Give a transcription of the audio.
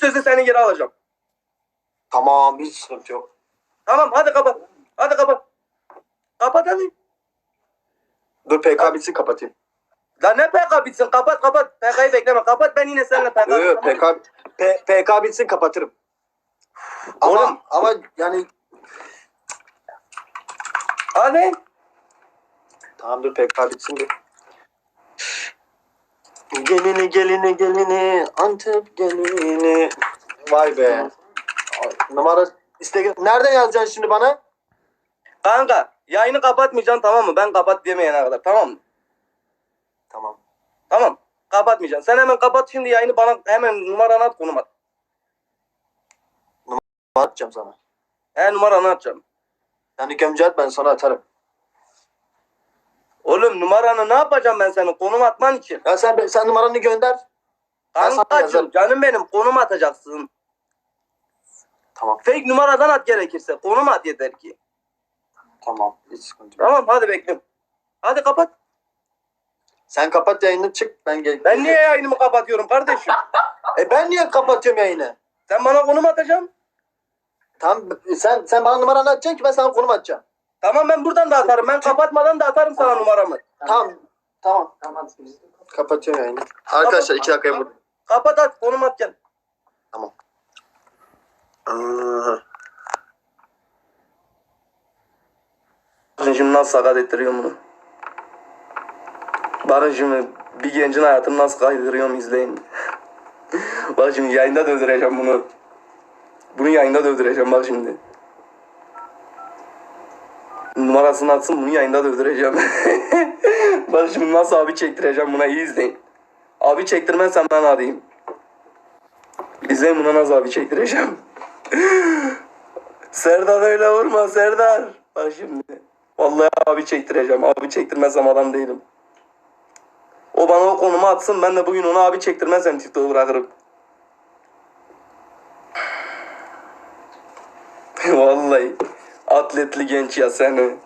sözü seni geri alacağım. Tamam hiç sıkıntı yok. Tamam hadi kapat. Hadi kapat. Kapat hadi. Dur PK bitsin kapatayım. Lan ne PK bitsin kapat kapat. PK'yı bekleme kapat ben yine seninle PK. Yok yok PK, P- PK bitsin kapatırım. Ama, Oğlum. ama yani Hadi. tamam dur PK bitsin bir. Gelini gelini gelini Antep gelini. Vay be. Numara Instagram. Nereden yazacaksın şimdi bana? Kanka yayını kapatmayacaksın tamam mı? Ben kapat demeyene kadar tamam mı? Tamam. Tamam. Kapatmayacaksın. Sen hemen kapat şimdi yayını bana hemen numaranı at konum at. Atacağım sana. He numaranı atacağım. Yani gömce at ben sana atarım. Oğlum numaranı ne yapacağım ben senin konum atman için? Ya sen sen numaranı gönder. Ben sana Kankacım yazarım. canım benim konum atacaksın. Tamam. Fake numaradan at gerekirse. Konum at yeter ki. Tamam. Hiç sıkıntı yok. Tamam hadi bekliyorum. Hadi kapat. Sen kapat yayını çık ben gel. Ben niye yayınımı kapatıyorum kardeşim? E ben niye kapatıyorum yayını? Sen bana konum atacaksın. Tamam sen sen bana numaranı atacaksın ki ben sana konum atacağım. Tamam ben buradan da atarım. Ben kapatmadan da atarım sana numaramı. Tamam. Tamam. Kapatıyorum yayını. Arkadaşlar iki dakikaya vur. Kapat at konum at gel. Tamam. Şimdi nasıl sakat ettiriyorum bunu. Bakın şimdi bir gencin hayatını nasıl kaydırıyorum izleyin. bak şimdi yayında dövdüreceğim bunu. Bunu yayında dövdüreceğim bak şimdi. Numarasını atsın bunu yayında dövdüreceğim. bak şimdi nasıl abi çektireceğim buna iyi izleyin. Abi çektirmezsem ben arayayım. İzleyin buna nasıl abi çektireceğim. Serdar öyle vurma Serdar. Bak şimdi. Vallahi abi çektireceğim. Abi çektirmezsem adam değilim. O bana o konumu atsın. Ben de bugün onu abi çektirmezsem TikTok'u bırakırım. Vallahi atletli genç ya seni.